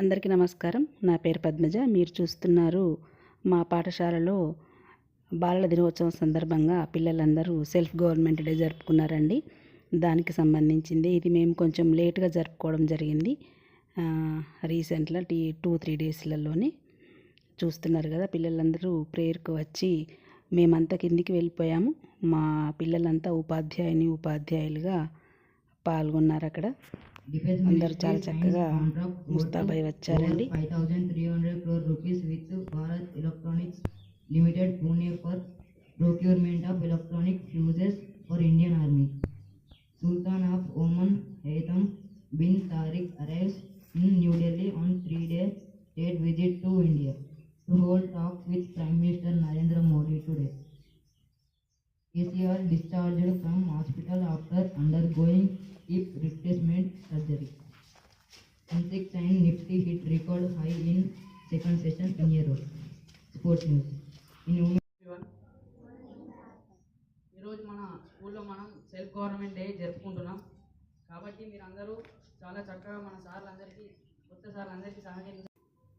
అందరికీ నమస్కారం. నా పేరు పద్మజ. మీరు చూస్తున్నారు మా పాఠశాలలో బాలల దినోత్సవం సందర్భంగా పిల్లలందరూ సెల్ఫ్ గవర్నమెంట్ డే జరుపుకున్నారండి. దానికి సంబంధించింది. ఇది మేము కొంచెం లేట్గా జరుపుకోవడం జరిగింది. రీసెంట్గా టీ టూ త్రీ డేస్లలోనే చూస్తున్నారు కదా పిల్లలందరూ ప్రేయర్కు వచ్చి మేమంతా కిందికి వెళ్ళిపోయాము. మా పిల్లలంతా ఉపాధ్యాయుని ఉపాధ్యాయులుగా పాల్గొన్నారు అక్కడ. अंदर चाल चक्कर मुस्ता भाई वच्चा रही five thousand three hundred crore rupee with Bharat Electronics Limited Pune for procurement of electronic fuses for Indian army sultan of Oman Haitham bin Tariq arrives in New Delhi on three day state visit to India to hold talk with prime minister Narendra Modi today KCR discharge from hospital after undergoing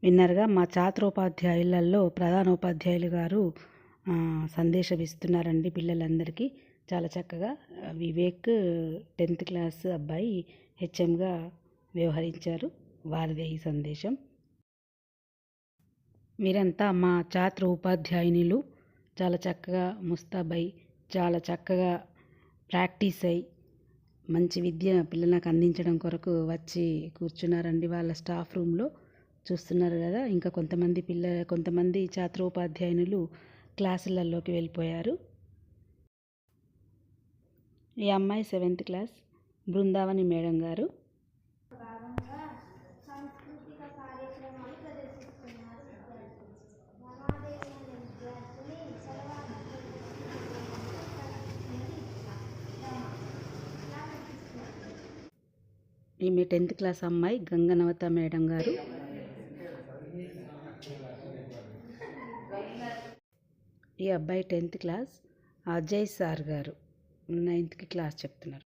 విన్నారుగా మా ఛాత్రోపాధ్యాయులలో ప్రధానోపాధ్యాయులు గారు ఆ, సందేశం ఇస్తున్నారండి పిల్లలందరికీ. చాలా చక్కగా వివేక్ టెన్త్ క్లాస్ అబ్బాయి హెచ్ఎంగా వ్యవహరించారు. వారిదే ఈ సందేశం. మీరంతా మా ఛాత్ర ఉపాధ్యాయునిలు చాలా చక్కగా ముస్తాబై చాలా చక్కగా ప్రాక్టీస్ అయి మంచి విద్య పిల్లలకు అందించడం కొరకు వచ్చి కూర్చున్నారండి వాళ్ళ స్టాఫ్ రూమ్లో. చూస్తున్నారు కదా ఇంకా కొంతమంది పిల్ల కొంతమంది ఛాత్రోపాధ్యాయునులు క్లాసులలోకి వెళ్ళిపోయారు. ఈ అమ్మాయి సెవెంత్ క్లాస్ బృందావని మేడం గారు. ఈమె టెన్త్ క్లాస్ అమ్మాయి గంగనవత మేడం గారు. ఈ అబ్బాయి టెన్త్ క్లాస్ అజయ్ సార్ గారు. నైన్త్కి క్లాస్ చెప్తున్నారు.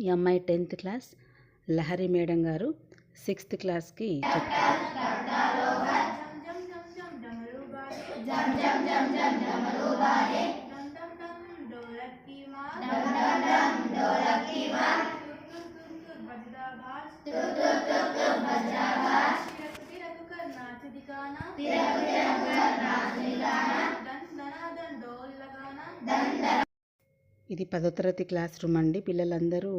ఈ అమ్మాయి టెన్త్ క్లాస్ లహరి మేడం గారు సిక్స్త్ క్లాస్కి చెప్తారు ఇది పదో తరగతి క్లాస్ రూమ్ అండి. పిల్లలందరూ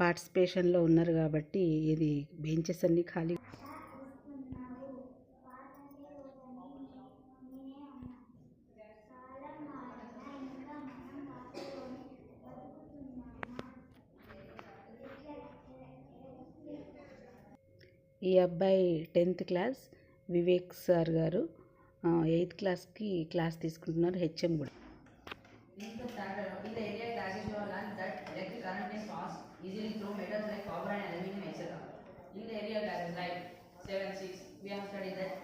పార్టిసిపేషన్లో ఉన్నారు కాబట్టి ఇది బెంచెస్ అన్నీ ఖాళీ. ఈ అబ్బాయి టెన్త్ క్లాస్ వివేక్ సార్ గారు ఎయిత్ క్లాస్కి క్లాస్ తీసుకుంటున్నారు హెచ్ఎం కూడా In the standard in the area classes you have learned that electric current can pass easily through metals like copper and aluminum etc. In the area classes like 7, 6, we have studied that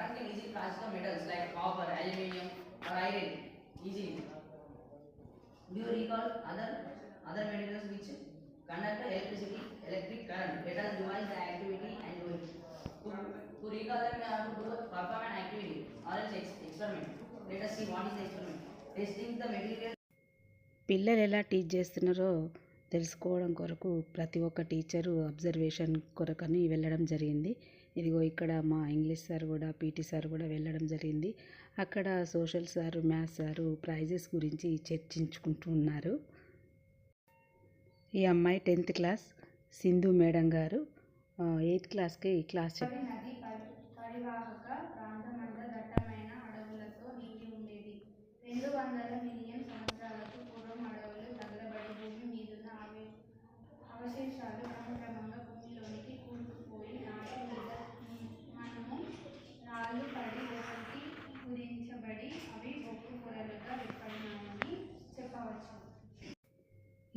current can easily pass the metals like copper, aluminum or iron easily. Do you recall other other materials which conduct electricity, electric current? Let us revise the activity and do it. To, to recall them, we have to do perform an activity or else ex- experiment. Let us see what is the experiment. Testing the material. పిల్లలు ఎలా teach చేస్తున్నారో తెలుసుకోవడం కొరకు ప్రతి ఒక్క teacher observation కొరకని వెళ్ళడం జరిగింది ఇదిగో ఇక్కడ మా ఇంగ్లీష్ సార్ కూడా పీటీ సార్ కూడా వెళ్ళడం జరిగింది. అక్కడ social sir maths sir prizes గురించి చర్చించుకుంటూ ఉన్నారు. ఈ అమ్మాయి టెన్త్ క్లాస్ సింధు మేడం గారు. ఎయిత్ క్లాస్కి క్లాస్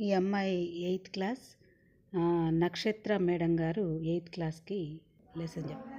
ఈ అమ్మాయి ఎయిత్ క్లాస్. నక్షత్ర మేడం గారు ఎయిత్ క్లాస్కి లెసన్ చెప్పారు.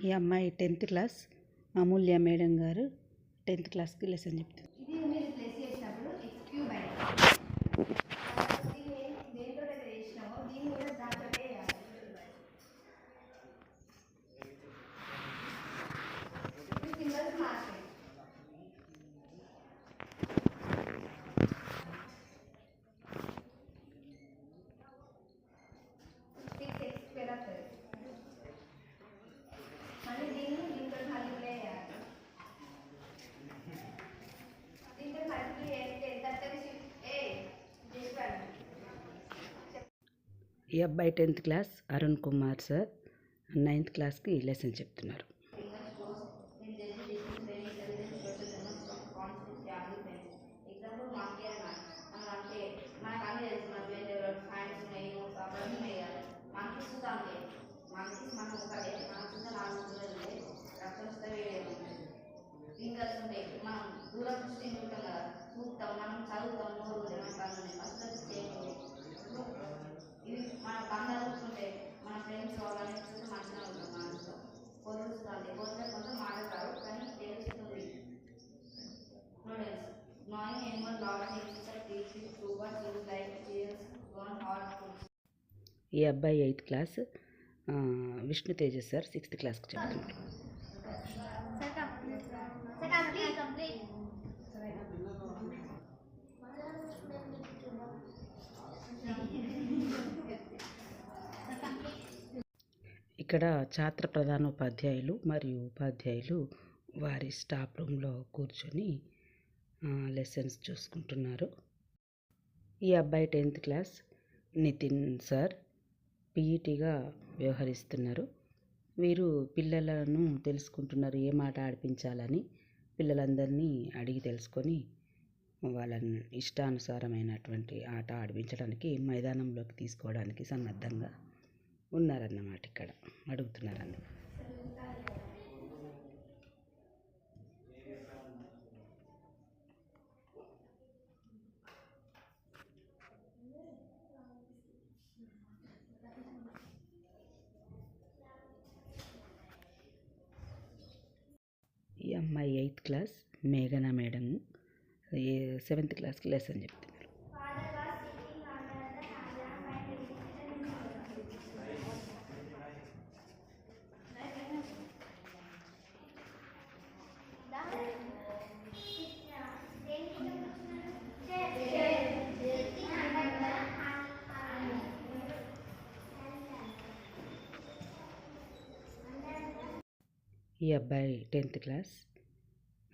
ఈ అమ్మాయి టెన్త్ క్లాస్ అమూల్య మేడం గారు టెన్త్ క్లాస్కి లెసన్ చెప్తారు ఈ అబ్బాయి tenth class Arun Kumar sir ninth క్లాస్కి లెసన్ చెప్తున్నారు. ఈ అబ్బాయి eighth class Vishnu Teja sir sixth క్లాస్కి చెప్తున్నారు. ఇక్కడ ఛాత్ర ప్రధానోపాధ్యాయులు మరియు ఉపాధ్యాయులు వారి స్టాఫ్ రూమ్లో కూర్చొని లెసన్స్ చూసుకుంటున్నారు. ఈ అబ్బాయి టెన్త్ క్లాస్ నితిన్ సార్ పీఈటీగా వ్యవహరిస్తున్నారు. వీరు పిల్లలను తెలుసుకుంటున్నారు ఏ మాట ఆడిపించాలని పిల్లలందరినీ అడిగి తెలుసుకొని వాళ్ళని ఇష్టానుసారమైనటువంటి ఆట ఆడిపించడానికి మైదానంలోకి తీసుకోవడానికి సన్నద్ధంగా ఉన్నారన్నమాట ఇక్కడ. అడుగుతున్నారని ఈ మై ఎయిత్ క్లాస్ మేఘనా మేడం. సెవెంత్ క్లాస్కి లెసన్ చెప్తుంది ఈ అబ్బాయి టెన్త్ క్లాస్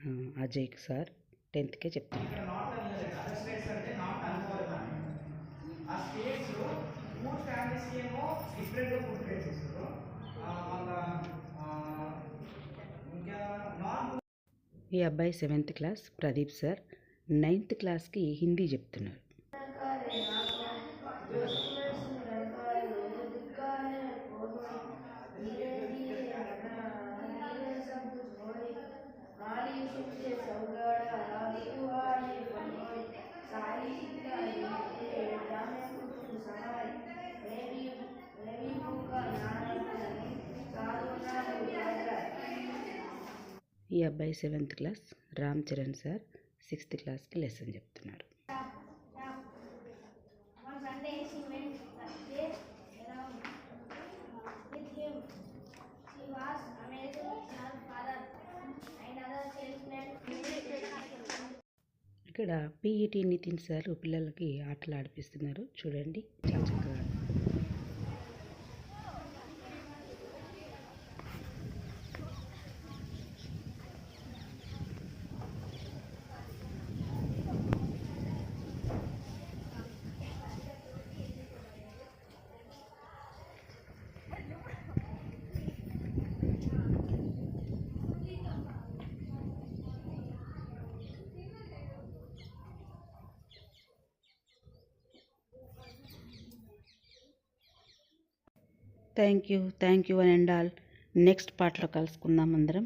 ఆ, అజయ్ సార్ టెన్త్కే నాన్ ఈ అబ్బాయి seventh class Pradeep sir ninth క్లాస్కి హిందీ చెప్తున్నారు. అబ్బాయి seventh class Ram Charan sir sixth క్లాస్కి లెసన్ చెప్తున్నారు. ఇక్కడ పీఈటీ నితిన్ సార్ పిల్లలకి ఆటలు ఆడిపిస్తున్నారు. చూడండి చాలా చక్కగా thank you thank you and all next పాటలో కలుసుకుందాం అందరం.